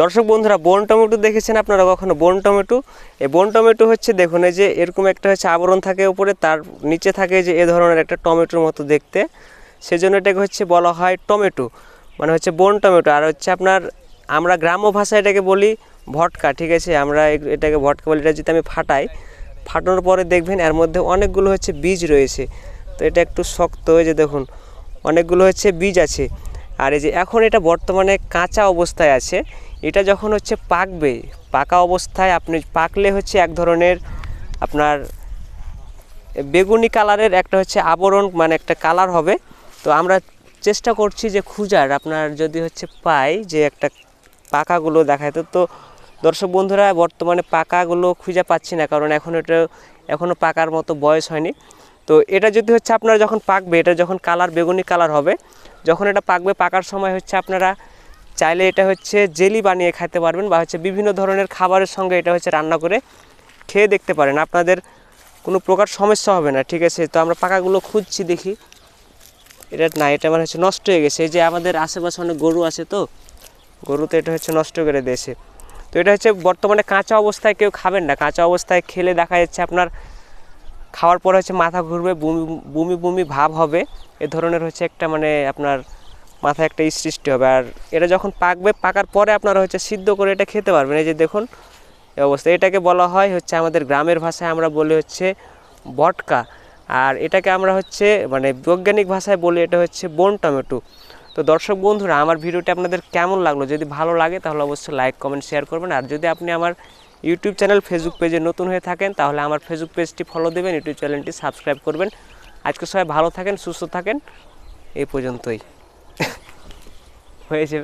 দর্শক বন্ধুরা, বন টমেটো দেখেছেন আপনারা কখনো? বন টমেটো? এই বন টমেটো হচ্ছে, দেখুন, এই যে এরকম একটা হচ্ছে আবরণ থাকে উপরে, তার নিচে থাকে যে এ ধরনের একটা টমেটোর মতো দেখতে। সেজন্য এটাকে হচ্ছে বলা হয় টমেটো মানে হচ্ছে বন টমেটো। আর হচ্ছে আপনার, আমরা গ্রাম্য ভাষায় এটাকে বলি ভটকা, ঠিক আছে? আমরা এটাকে ভটকা বলি, এটা যদি আমি ফাটাই, ফাটানোর পরে দেখবেন এর মধ্যে অনেকগুলো হচ্ছে বীজ রয়েছে। তো এটা একটু শক্ত হয়ে যে দেখুন, অনেকগুলো হচ্ছে বীজ আছে। আর এই যে এখন এটা বর্তমানে কাঁচা অবস্থায় আছে। এটা যখন হচ্ছে পাকবে, পাকা অবস্থায় আপনি পাকলে হচ্ছে এক ধরনের আপনার বেগুনি কালারের একটা হচ্ছে আবরণ মানে একটা কালার হবে। তো আমরা চেষ্টা করছি যে খুঁজার, আপনার যদি হচ্ছে পাই যে একটা পাকাগুলো দেখাইতো। তো দর্শক বন্ধুরা, বর্তমানে পাকাগুলো খুঁজে পাচ্ছি না, কারণ এখন এটা এখনও পাকার মতো বয়স হয়নি। তো এটা যদি হচ্ছে আপনারা যখন পাকবে, এটা যখন কালার, বেগুনি কালার হবে, যখন এটা পাকবে, পাকার সময় হচ্ছে আপনারা চাইলে এটা হচ্ছে জেলি বানিয়ে খেতে পারবেন বা হচ্ছে বিভিন্ন ধরনের খাবারের সঙ্গে এটা হচ্ছে রান্না করে খেয়ে দেখতে পারেন। আপনাদের কোনো প্রকার সমস্যা হবে না, ঠিক আছে? তো আমরা পাকাগুলো খুঁজছি দেখি। এটা না, এটা মানে হচ্ছে নষ্ট হয়ে গেছে। এই যে আমাদের আশেপাশে অনেক গরু আছে তো, গরুতে এটা হচ্ছে নষ্ট করে দিয়েছে। তো এটা হচ্ছে বর্তমানে কাঁচা অবস্থায় কেউ খাবেন না। কাঁচা অবস্থায় খেলে দেখা যাচ্ছে আপনার খাওয়ার পরে হচ্ছে মাথা ঘুরবে, বমি বমি বমি ভাব হবে। এ ধরনের হচ্ছে একটা মানে আপনার মাথায় একটা সৃষ্টি হবে। আর এটা যখন পাকবে, পাকার পরে আপনারা হচ্ছে সিদ্ধ করে এটা খেতে পারবেন। এই যে দেখুন, এই অবস্থা। এটাকে বলা হয় হচ্ছে আমাদের গ্রামের ভাষায় আমরা বলি হচ্ছে বটকা। আর এটাকে আমরা হচ্ছে মানে বৈজ্ঞানিক ভাষায় বলি এটা হচ্ছে বন টমেটো। তো দর্শক বন্ধুরা, আমার ভিডিওটি আপনাদের কেমন লাগল? যদি ভালো লাগে, তাহলে অবশ্যই লাইক, কমেন্ট, শেয়ার করবেন। আর যদি আপনি আমার ইউটিউব চ্যানেল, ফেসবুক পেজে নতুন হয়ে থাকেন, তাহলে আমার ফেসবুক পেজটি ফলো দেবেন, ইউটিউব চ্যানেলটি সাবস্ক্রাইব করবেন। আজকে সবাই ভালো থাকেন, সুস্থ থাকেন। এই পর্যন্তই। হয়ে যাবে